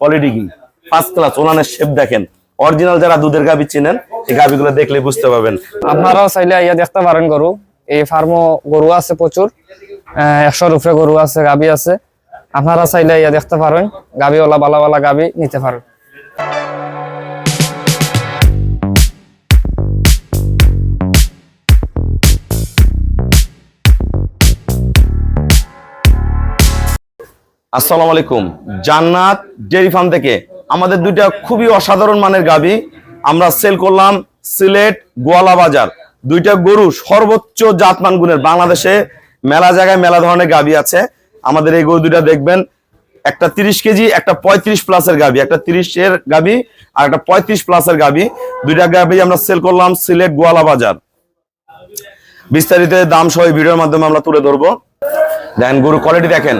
Quality কি? First class ওনানের shape দেখেন। অরিজিনাল যারা দুধের গাবি চিনেন এই গাবিগুলো দেখলে বুঝতে পারবেন। আপনারাও চাইলে ইয়া দেখতে পারেন গরু। এই ফার্মও গরু আছে প্রচুর। আহ, একশোর উপরে গরু আছে গাবি আছে। আপনারা চাইলে ইয়া দেখতে পারেন। গাবিওয়ালা বালা বালা গাবি নিতে পারেন। আসসালামু আলাইকুম। জান্নাত ডেয়ারি ফার্ম থেকে আমাদের দুইটা খুবই অসাধারণ মানের গাবি। আমরা সেল করলাম সিলেট গোয়ালা বাজার। দুইটা গরু সর্বোচ্চ জাতমান গুণের। বাংলাদেশে মেলা জায়গায় মেলা ধরনের গাবি আছে। আমাদের এই গরু দুইটা দেখবেন, একটা তিরিশ কেজি, একটা পঁয়ত্রিশ প্লাসের গাবি। একটা তিরিশের গাবি আর একটা পঁয়ত্রিশ প্লাসের গাবি। দুইটা গাবি আমরা সেল করলাম সিলেট গোয়ালা বাজার। বিস্তারিত দাম সহ ভিডিওর মাধ্যমে আমরা তুলে ধরবো। দেখেন গরু কোয়ালিটি দেখেন।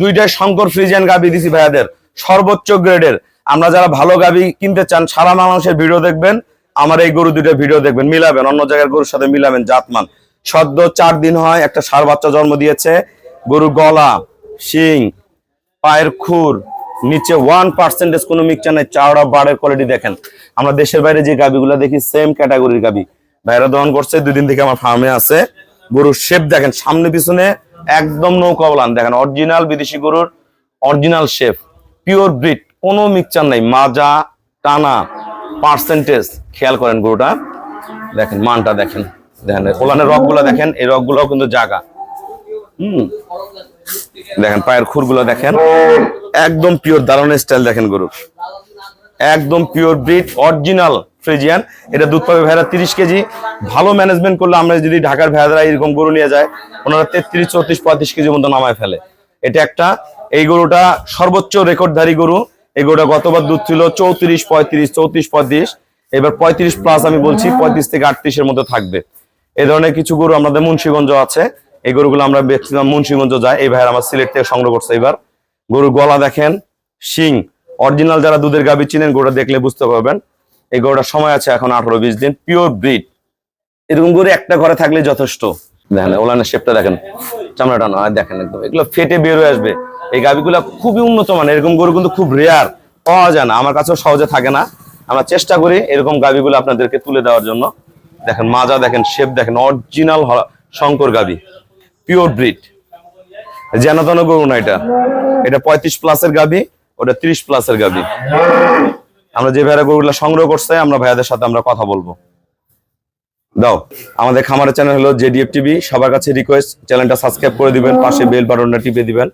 দুইটাই শঙ্কর ফ্রিজিয়ান গাবি দিছি ভাইয়াদের। সর্বোচ্চ গ্রেডের। আমরা যারা ভালো গাবি কিনতে চান, সারা মানুষের ভিডিও দেখবেন, আমার এই গরু দুইটা ভিডিও দেখবেন, মিলাবেন, অন্য জায়গার গরুর সাথে মিলাবেন জাতমান। সদ্য চার দিন হয়, একটা সার বাচ্চা জন্ম দিয়েছে গরু গলা, শিং, পায়ের খুর, নিচে ওয়ান পার্সেন্টেজ কোনো মিক্সচার নাই, চাওড়া বাড়ের কোয়ালিটি দেখেন। আমরা দেশের বাইরে যে গাবিগুলো দেখি সেম ক্যাটাগরির গাবি। ভাইরা দহন করছে, দুই দিন থেকে আমার ফার্মে আছে। গরুর শেপ দেখেন, সামনে পিছনে একদম নৌকা বলান দেখেন অরিজিনাল বিদেশি গরুর অরিজিনাল শেফ পিওর ব্রিড কোনো মিক্সচার নাই। মাজা, টানা পার্সেন্টেজ খেয়াল করেন গরুটা। দেখেন, মানটা দেখেন। দেখেন ওলানের রকগুলো দেখেন, এই রকগুলো কিন্তু জাগা। হুম। দেখেন, পায়ের খুরগুলো দেখেন। একদম পিওর দারুণ স্টাইল দেখেন গরু। একদম পিওর ব্রিড অরিজিনাল ফ্রিজিয়ান, এটা দুধ পাবে ভেড়া তিরিশ কেজি। ভালো ম্যানেজমেন্ট করলে আমরা যদি ঢাকার ভেড়ারা এরকম গরু নিয়ে যায়, ওনারা তেত্রিশ, চৌত্রিশ, পঁয়ত্রিশ কেজি মতো নামায় ফেলে। এটা একটা, এই গরুটা সর্বোচ্চ রেকর্ডধারী গরু। এই গরুটা গতবার দুধ ছিল চৌত্রিশ, পঁয়ত্রিশ চৌত্রিশ, পঁয়ত্রিশ। এবার পঁয়ত্রিশ প্লাস আমি বলছি, পঁয়ত্রিশ থেকে আটত্রিশের মধ্যে থাকবে। এই ধরনের কিছু গরু আমাদের মুন্সীগঞ্জ আছে। এই গরুগুলো আমরা ম্যাক্সিমাম মুন্সিগঞ্জ যায়। এই ভাইয়ের আমার সিলেট থেকে সংগ্রহ করছে এবার। গরুর গলা দেখেন, শিং। অরিজিনাল যারা দুধের গাবি চিনেন, গরুটা দেখলে বুঝতে পারবেন। এই গরুটার সময় আছে এখন আঠারো বিশ দিন পিওর ব্রিড এরকম গরু একটা ঘরে থাকলে যথেষ্ট। দেখেন, ওলানের শেপটা দেখেন, চামড়াটা নয় দেখেন একদম, এগুলো ফেটে বের হয়ে আসবে। এই গাবিগুলো খুবই উন্নত মানের, এরকম গরু কিন্তু খুব রেয়ার পাওয়া যায় না, আমার কাছেও সহজে থাকে না। আমরা চেষ্টা করি এরকম গাবিগুলো আপনাদেরকে তুলে দেওয়ার জন্য। দেখেন, মাজা দেখেন শেপ দেখেন অরিজিনাল শঙ্কর গাবি পিওর ব্রিড জেনাতন গরু না এটা। এটা পঁয়ত্রিশ প্লাসের গাবি ওটা ত্রিশ প্লাসের গাবি আমরা যে ভাইরা গরুগুলো সংগ্রহ করছে আমরা ভাইয়াদের সাথে আমরা কথা বলব। দাও আমাদের খামারের চ্যানেল হলো জেডিএফ টিভি। সবার কাছে রিকোয়েস্ট চ্যানেলটা সাবস্ক্রাইব করে দিবেন পাশে বেল বাটনটা টিপে দিবেন।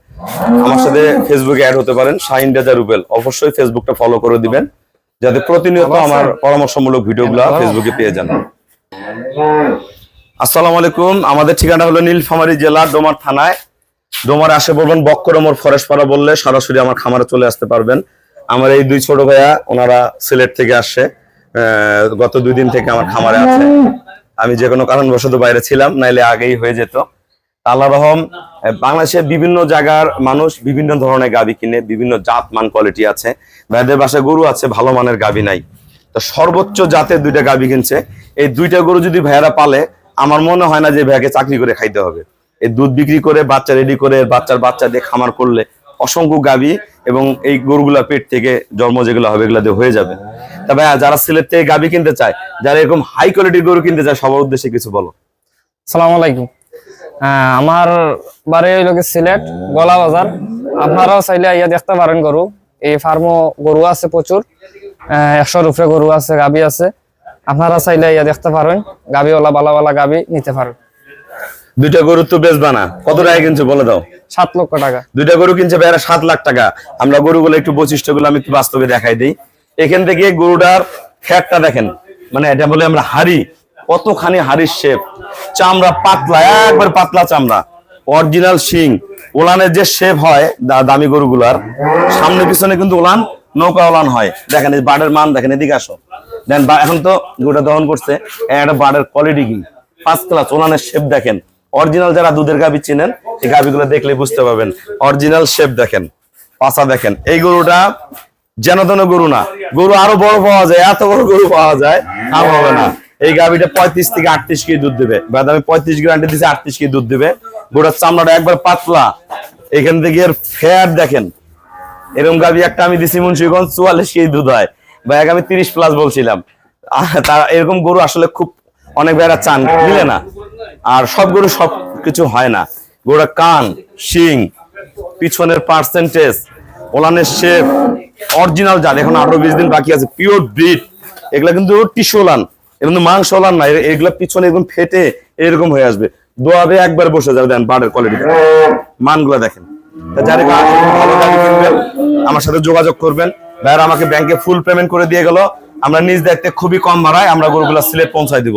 আমার সাথে ফেসবুকে অ্যাড হতে পারেন শাহিন রাজা রুবেল। অবশ্যই ফেসবুকটা ফলো করে দিবেন যাতে প্রতিনিয়ত আমার পরামর্শমূলক ভিডিওগুলো ফেসবুকে পেয়ে যান। আসসালামু আলাইকুম আমাদের ঠিকানা হলো নীলফামারী জেলা ডোমার থানায়। ডোমার আসে বলবেন বক্করমর ফরেস্ট পাড়া বললে সরাসরি আমার খামারে চলে আসতে পারবেন। আমার এই দুই ছোট ভাইয়া ওনারা সিলেট থেকে আসছে। গত দুই দিন থেকে আমার খামারে আছে। আমি যে কোনো কারণবশত বাইরে ছিলাম নাইলে আগেই হয়ে যেত। আল্লাহ রহম আহ, বাংলাদেশের বিভিন্ন জায়গার মানুষ বিভিন্ন ধরনের গাবি কিনে বিভিন্ন জাত মান কোয়ালিটি আছে। ভাইদের বাসায় গরু আছে ভালো মানের গাবি নাই। তো সর্বোচ্চ জাতের দুইটা গাবি কিনছে। এই দুইটা গরু যদি ভাইয়ারা পালে আমার মনে হয় না যে ভাইয়াকে চাকরি করে খাইতে হবে। এই দুধ বিক্রি করে বাচ্চা রেডি করে বাচ্চার বাচ্চা দিয়ে খামার করলে অসংখ্য গাভী এবং এই গরুগুলা পেট থেকে জন্ম যেগুলো হবে এগুলো হয়ে যাবে। তা ভাইয়া যারা সিলেট থেকে গাবি কিনতে চায় যারা এরকম হাই কোয়ালিটির গরু কিনতে চায় সবার উদ্দেশ্যে কিছু বলো। সালাম আলাইকুম। আমার বাড়ি হইল সিলেট গলা বাজার। আপনারাও চাইলে ইয়া দেখতে পারেন গরু। এই ফার্মও গরু আছে প্রচুর। আহ, একশোর উপরে গরু আছে গাবি আছে। আপনারা চাইলে ইয়া দেখতে পারেন। গাবিওয়ালা বালা বালা গাবি নিতে পারেন। দুইটা গরু তো বেচবা না। কত টাকা কিনছো বলে দাও। সাত লক্ষ টাকা। দুইটা গরু কিনছে ভাইয়ারা সাত লাখ টাকা। আমরা গরুগুলো একটু বৈশিষ্ট্যগুলো আমি একটু বাস্তবে দেখাই দিই। এখান থেকে গরুটার ফ্যাটটা দেখেন। মানে এটা বলে আমরা হাড়ি। কতখানি হাড়ির শেপ চামড়া পাতলা একবার পাতলা চামড়া। অরিজিনাল শিং। ওলানের যে শেপ হয় দা- দামি গরুগুলার সামনে পিছনে কিন্তু ওলান নৌকা ওলান হয়। দেখেন এই বার্ডের মান দেখেন এদিকে আসো। দেন এখন তো গরুটা দহন করছে। একটা বার্ডের কোয়ালিটি কি? ফার্স্ট ক্লাস ওলানের শেপ দেখেন। অরিজিনাল যারা দুধের গাবি চিনেন এই গাবিগুলো দেখলে বুঝতে পারবেন। অরিজিনাল শেপ দেখেন পাছা দেখেন। এই গরুটা যেন তেন গরু না গরু আরও বড় পাওয়া যায় এত বড় গরু পাওয়া যায় আর হবে না। এই গাবিটা পঁয়ত্রিশ থেকে আটত্রিশ কেজি দুধ দেবে। বাদামি পঁয়ত্রিশ গ্রান্টে দিচ্ছে আটত্রিশ কেজি দুধ দেবে। গরুটার চামড়াটা একবার পাতলা। এখান থেকে এর ফ্যাট দেখেন। এরকম গাবি একটা আমি দিছি মুন্সিগঞ্জ চুয়াল্লিশ কেজি দুধ হয়। ভাই আমি তিরিশ প্লাস বলছিলাম। আহ, তা এরকম গরু আসলে খুব অনেক ভাইরা চান মিলে না। আর সব সব কিছু হয় না। গরুটা কান, শিং, পিছনের পার্সেন্টেজ ওলানের শেপ অরিজিনাল জাল এখন আঠারো বিশ দিন বাকি আছে পিওর ব্রিড এগুলা কিন্তু টিস্যু ওলান কিন্তু মাংস ওলান না এগুলা পিছনে একদম ফেটে এরকম হয়ে আসবে। দোয়াবে একবার বসে যাবে, দেন বার্ডের কোয়ালিটি মানগুলা দেখেন। গাড়ি আমার সাথে যোগাযোগ করবেন। ভাইয়ারা আমাকে ব্যাংকে ফুল পেমেন্ট করে দিয়ে গেল। আমরা নিজ দায়িত্বে খুবই কম ভাড়ায় আমরা গরুগুলা সিলেট পৌঁছায় দিব।